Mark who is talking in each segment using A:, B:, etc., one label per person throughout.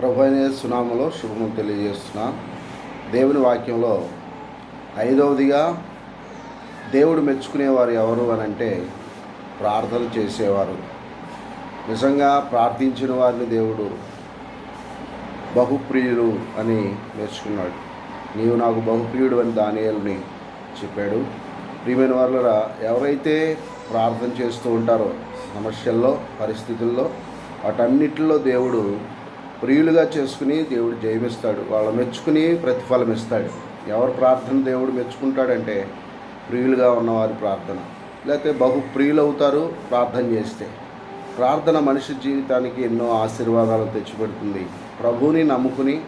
A: ప్రభు సునామలో శుభము తెలియజేస్తున్నా. దేవుని వాక్యంలో ఐదవదిగా దేవుడు మెచ్చుకునేవారు ఎవరు అని అంటే ప్రార్థన చేసేవారు. నిజంగా ప్రార్థించిన వారిని దేవుడు బహుప్రియుడు అని మెచ్చుకున్నాడు. నీవు నాకు బహుప్రియుడు అని దానియేలుని చెప్పాడు. ప్రియమైన వాళ్ళ ఎవరైతే ప్రార్థన చేస్తూ ఉంటారో సమస్యల్లో పరిస్థితుల్లో వాటన్నిటిలో దేవుడు ప్రియులుగా చేసుకుని దేవుడు జయమిస్తాడు. వాళ్ళ మెచ్చుకుని ప్రతిఫలం ఇస్తాడు ఎవరు ప్రార్థన దేవుడు మెచ్చుకుంటాడంటే ప్రియులుగా ఉన్నవారి ప్రార్థన. లేకపోతే బహు ప్రియులు అవుతారు ప్రార్థన చేస్తే. ప్రార్థన మనిషి జీవితానికి ఎన్నో ఆశీర్వాదాలు తెచ్చిపెడుతుంది. ప్రభువుని నమ్ముకుని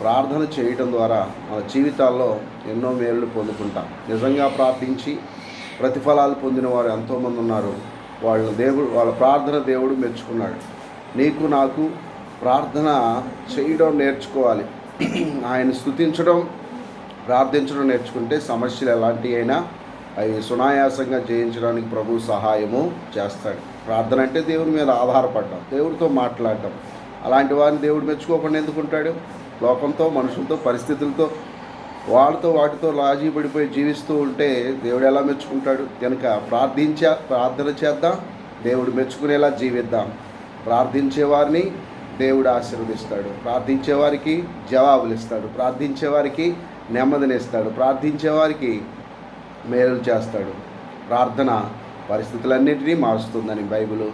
A: ప్రార్థన చేయటం ద్వారా మన జీవితాల్లో ఎన్నో మేలు పొందుకుంటాం. నిజంగా ప్రార్థించి ప్రతిఫలాలు పొందిన వారు ఎంతోమంది ఉన్నారు. వాళ్ళ దేవుడు వాళ్ళ ప్రార్థన దేవుడు మెచ్చుకున్నాడు. నీకు నాకు ప్రార్థన చేయడం నేర్చుకోవాలి. ఆయన స్థుతించడం ప్రార్థించడం నేర్చుకుంటే సమస్యలు ఎలాంటి అయినా అవి సునాయాసంగా జయించడానికి ప్రభు సహాయము చేస్తాడు. ప్రార్థన అంటే దేవుని మీద ఆధారపడడం దేవుడితో మాట్లాడటం అలాంటి వారిని దేవుడు మెచ్చుకోకుండా ఎందుకుంటాడు లోకంతో మనుషులతో పరిస్థితులతో వాళ్ళతో వాటితో లాజీ పడిపోయి జీవిస్తూ ఉంటే దేవుడు ఎలా మెచ్చుకుంటాడు? కనుక ప్రార్థించా ప్రార్థన చేద్దాం దేవుడు మెచ్చుకునేలా జీవిద్దాం. ప్రార్థించే వారిని దేవుడు ఆశీర్వదిస్తాడు. ప్రార్థించేవారికి జవాబులు ఇస్తాడు. ప్రార్థించేవారికి నెమ్మదినిస్తాడు ప్రార్థించేవారికి మేలు చేస్తాడు. ప్రార్థన పరిస్థితులన్నింటినీ మారుస్తుందని బైబిల్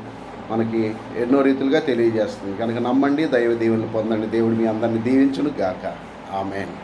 A: మనకి ఎన్నో రీతులుగా తెలియజేస్తుంది. కనుక నమ్మండి దైవ దీవెనలు పొందండి. దేవుడు మీ అందరిని దీవించును గాక ఆమెన్.